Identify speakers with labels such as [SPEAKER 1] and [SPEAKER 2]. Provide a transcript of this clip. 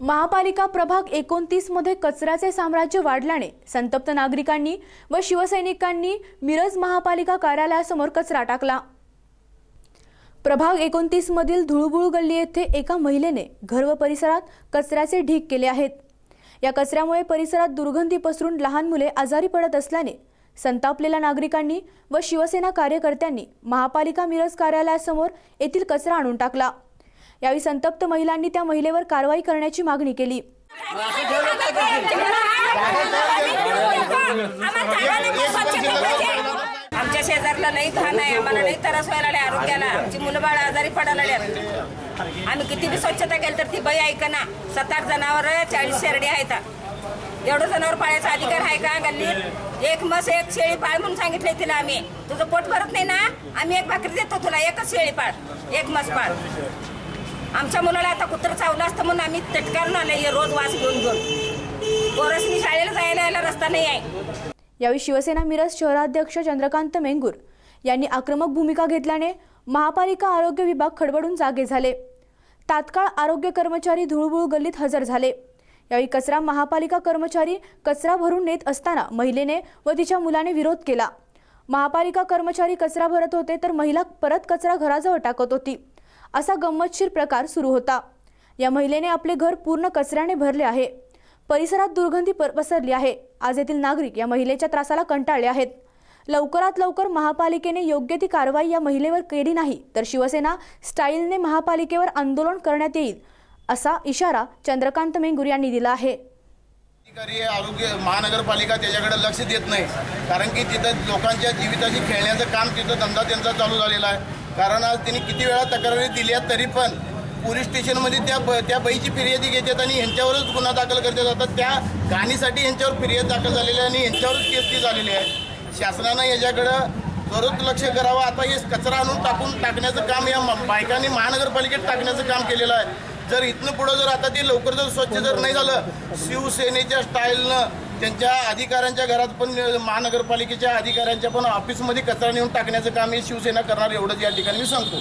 [SPEAKER 1] महापालिका प्रभाग एकोणतीसमध्ये कचऱ्याचे साम्राज्य वाढल्याने संतप्त नागरिकांनी व शिवसैनिकांनी मिरज महापालिका कार्यालयासमोर कचरा टाकला. प्रभाग एकोणतीस मधील धुळबुळ गल्ली येथे एका महिलेने घर व परिसरात कचऱ्याचे ढीग केले आहेत. या कचऱ्यामुळे परिसरात दुर्गंधी पसरून लहान मुले आजारी पडत असल्याने संतापलेल्या नागरिकांनी व शिवसेना कार्यकर्त्यांनी महापालिका मिरज कार्यालयासमोर येथील कचरा आणून टाकला. यावेळी संतप्त महिलांनी त्या महिलेवर कारवाई करण्याची मागणी केली.
[SPEAKER 2] आमच्या शेजारला नाही घाण आहे आम्हाला लई त्रास व्हायला लागले आरोग्याला. आमची मुलं बाळ आजारी पडायला लागल्यात. आम्ही किती बी स्वच्छता केली तर ती बाई ऐकना सात आठ जनावर चाळीस शेरडी आहेत. एवढं जनावर पाळायचा अधिकार आहे का गल्लीत? एक मस एक शेळी पाळ म्हणून सांगितलंय तिला आम्ही. तुझं पोट भरत नाही ना? आम्ही एक भाकरी देतो तुला एकच शेळी पाळ एक मस पाळ. आमच्या मुलाला आता कुत्र चावलं असतं म्हणून आम्ही तटकारून आलं रोज वास घेऊन घेऊन. पोरसनी शाळेला जायला यायला रस्ता नाही आहे.
[SPEAKER 1] यावेळी शिवसेना मिरज शहराध्यक्ष चंद्रकांत मेंगूर यांनी आक्रमक भूमिका घेतल्याने महापालिका आरोग्य विभाग खडबडून जागे झाले. तात्काळ आरोग्य कर्मचारी धुळबुळ गल्लीत हजर झाले. यावेळी कचरा महापालिका कर्मचारी कचरा भरून नेत असताना महिलेने व तिच्या मुलाने विरोध केला. महापालिका कर्मचारी कचरा भरत होते तर महिला परत कचरा घराजवळ टाकत होती. असा गंमतशीर प्रकार सुरू होता. या महिलेने आपले घर पूर्ण कचऱ्याने भरले आहे. परिसरात दुर्गंधी प- पसरली आहे. आज येथील नागरिक या महिलेच्या त्रासाला कंटाळले आहेत. लवकरात लवकर महापालिकेने योग्य ती कारवाई या महिलेवर केली नाही तर शिवसेना स्टाईलने महापालिकेवर आंदोलन करण्यात येईल असा इशारा चंद्रकांत मेंगुर यांनी दिला आहे.
[SPEAKER 3] अधिकारी आरोग्य महानगरपालिका त्याच्याकडे लक्ष देत नाही. कारण की तिथं लोकांच्या जीविताशी खेळण्याचं काम तिथं धंदा त्यांचा चालू झालेला आहे. कारण आज त्यांनी किती वेळा तक्रारी दिल्या तरी पण पोलीस स्टेशनमध्ये त्या ब त्या बाईची फिर्यादी घेतात आणि ह्यांच्यावरच गुन्हा दाखल करतात. जातात त्या गाणीसाठी यांच्यावर फिर्याद दाखल झालेली आहे आणि यांच्यावरच केस ती झालेली आहे. शासनानं याच्याकडं त्वरित लक्ष करावं. आता हे कचरा आणून टाकून टाकण्याचं काम या बायकांनी महानगरपालिकेत टाकण्याचं काम केलेलं आहे. जर इथनं पुढं जर आता ते लवकर जर स्वच्छ जर नाही झालं शिवसेनेच्या स्टाईलनं त्यांच्या अधिकाऱ्यांच्या घरात पण महानगरपालिकेच्या अधिकाऱ्यांच्या पण ऑफिसमध्ये कचरा नेऊन टाकण्याचं काम हे शिवसेना करणार एवढंच या ठिकाणी मी सांगतो.